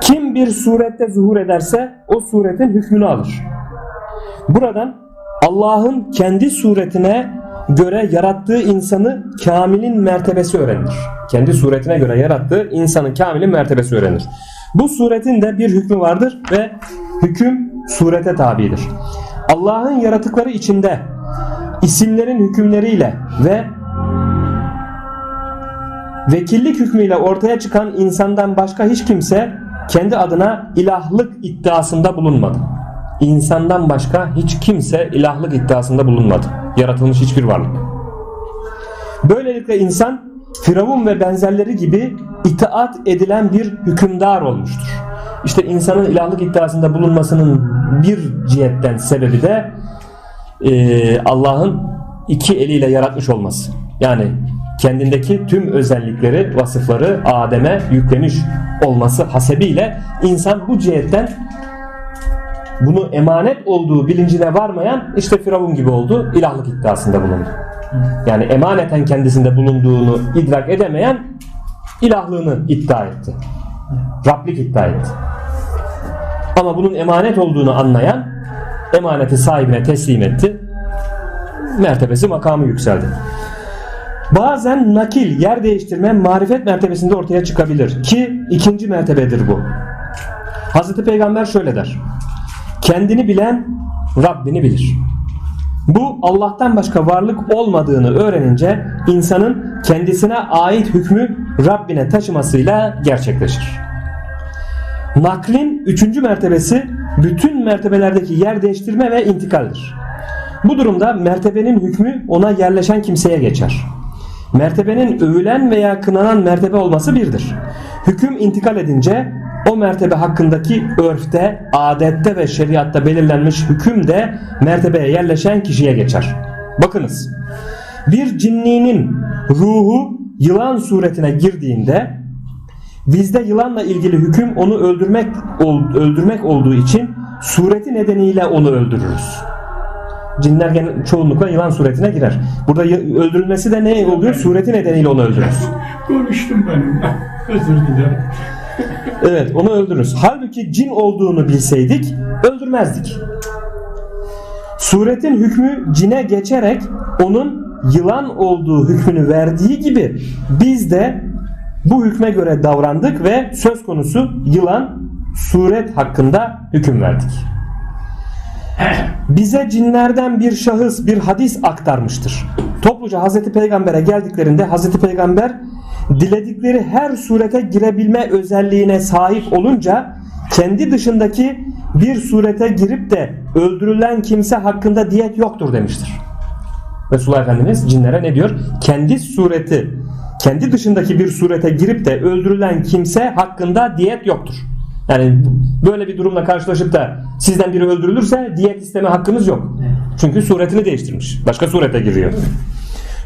Kim bir surette zuhur ederse o suretin hükmünü alır. Buradan Allah'ın kendi suretine göre yarattığı insanı kamilin mertebesi öğrenilir. Kendi suretine göre yarattığı insanın kamilin mertebesi öğrenilir. Bu suretin de bir hükmü vardır ve hüküm surete tabidir. Allah'ın yaratıkları içinde isimlerin hükümleriyle ve vekillik hükmüyle ortaya çıkan insandan başka hiç kimse kendi adına ilahlık iddiasında bulunmadı. İnsandan başka hiç kimse ilahlık iddiasında bulunmadı. Yaratılmış hiçbir varlık. Böylelikle insan Firavun ve benzerleri gibi itaat edilen bir hükümdar olmuştur. İşte insanın ilahlık iddiasında bulunmasının bir cihetten sebebi de e, Allah'ın iki eliyle yaratmış olması. Yani kendindeki tüm özellikleri, vasıfları Adem'e yüklemiş olması hasebiyle insan bu cihetten bunu emanet olduğu bilincine varmayan işte Firavun gibi oldu, ilahlık iddiasında bulundu. Yani emaneten kendisinde bulunduğunu idrak edemeyen ilahlığını iddia etti. Rablik iddia etti. Ama bunun emanet olduğunu anlayan emaneti sahibine teslim etti. Mertebesi makamı yükseldi. Bazen nakil, yer değiştirme marifet mertebesinde ortaya çıkabilir ki ikinci mertebedir bu. Hazreti Peygamber şöyle der. Kendini bilen Rabbini bilir. Bu Allah'tan başka varlık olmadığını öğrenince insanın kendisine ait hükmü Rabbine taşımasıyla gerçekleşir. Naklin üçüncü mertebesi bütün mertebelerdeki yer değiştirme ve intikaldir. Bu durumda mertebenin hükmü ona yerleşen kimseye geçer. Mertebenin övülen veya kınanan mertebe olması birdir. Hüküm intikal edince o mertebe hakkındaki örfte, adette ve şeriatta belirlenmiş hüküm de mertebeye yerleşen kişiye geçer. Bakınız. Bir cinninin ruhu yılan suretine girdiğinde bizde yılanla ilgili hüküm onu öldürmek öldürmek olduğu için sureti nedeniyle onu öldürürüz. Cinler gene çoğunlukla yılan suretine girer. Burada öldürülmesi de ne oluyor? Sureti nedeniyle onu öldürürüz. Konuştum ben. Özür dilerim. Evet onu öldürürüz. Halbuki cin olduğunu bilseydik öldürmezdik. Suretin hükmü cine geçerek onun yılan olduğu hükmünü verdiği gibi biz de bu hükme göre davrandık ve söz konusu yılan suret hakkında hüküm verdik. Bize cinlerden bir şahıs bir hadis aktarmıştır. Topluca Hazreti Peygamber'e geldiklerinde Hazreti Peygamber diledikleri her surete girebilme özelliğine sahip olunca kendi dışındaki bir surete girip de öldürülen kimse hakkında diyet yoktur demiştir. Resulullah Efendimiz cinlere ne diyor? Kendi sureti, kendi dışındaki bir surete girip de öldürülen kimse hakkında diyet yoktur. Yani böyle bir durumla karşılaşıp da sizden biri öldürülürse diyet isteme hakkınız yok. Çünkü suretini değiştirmiş. Başka surete giriyor.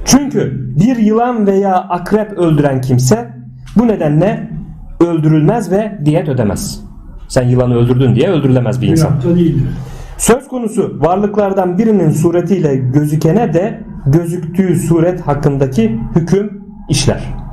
Çünkü bir yılan veya akrep öldüren kimse bu nedenle öldürülmez ve diyet ödemez. Sen yılanı öldürdün diye öldürülemez bir insan. Söz konusu varlıklardan birinin suretiyle gözükene de gözüktüğü suret hakkındaki hüküm işler.